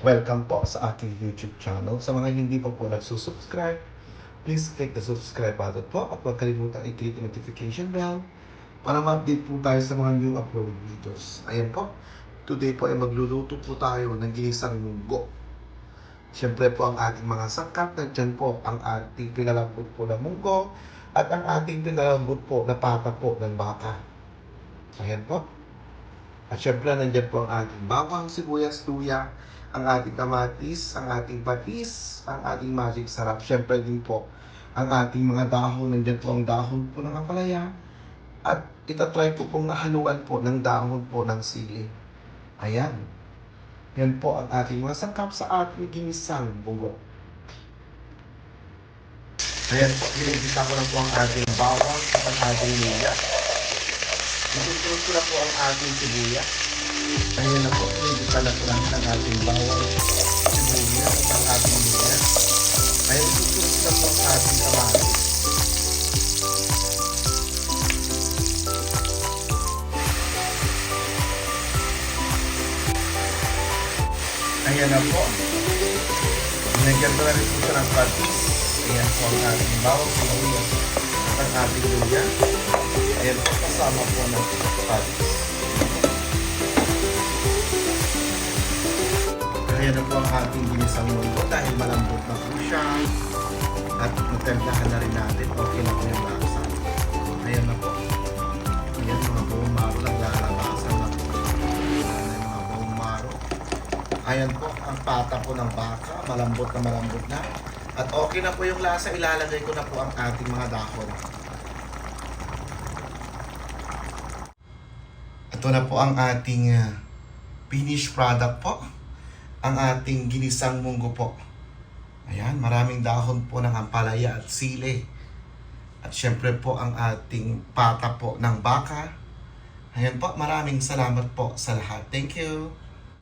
Welcome po sa aking YouTube channel. Sa mga hindi pa po nagsusubscribe, please click the subscribe button po at huwag kalimutan i-click notification bell para ma-update po tayo sa mga new upload videos. Ayan po, today po ay magluluto po tayo ng ginisang munggo. Siyempre po ang ating mga sangkap, nandyan po ang ating pinalambot po na munggo at ang ating pinalambot po na pata po ng baka. Ayan po. At syempre, nandiyan po ang ating bawang, sibuyas, luya, ang ating kamatis, ang ating patis, ang ating magic sarap. Syempre din po, ang ating mga dahon, nandiyan po ang dahon po ng ampalaya. At itatry ko pong nahaluan po ng dahon po ng sili. Ayan. Yan po ang ating mga sangkap sa ating ginisang bugo. Ayan po, ginigisa ko na po ang ating bawang at ang ating luya. Itutunod ko na po ang ating sibuyas. Ayan na po, po lang ang ating bawang, sibuyas at ang ating luya. Ayan, ko na po ang ating kamatis. Ayan na po. Nagyan ko na rin po siya ng patis. Ayan po ang ating bawang, sibuyas at ang ating luya. Ayan po, kasama po ng patis. Ayan na po ang ating ginisang mundo dahil malambot na po siya. At natemplahan na rin natin. Okay na po yung lasa. Ayan na po. Ayan mga buong maro naglalabasan na po. Ayan mga buong maro. Ayan po, ang pata po ng baka. Malambot na malambot na. At okay na po yung lasa. Ilalagay ko na po ang ating mga dahon. Ito na po ang ating uh, finished product po. Ang ating ginisang munggo po. Ayan, maraming dahon po ng ampalaya at sili. At syempre po ang ating pata po ng baka. Ayan po, maraming salamat po sa lahat. Thank you.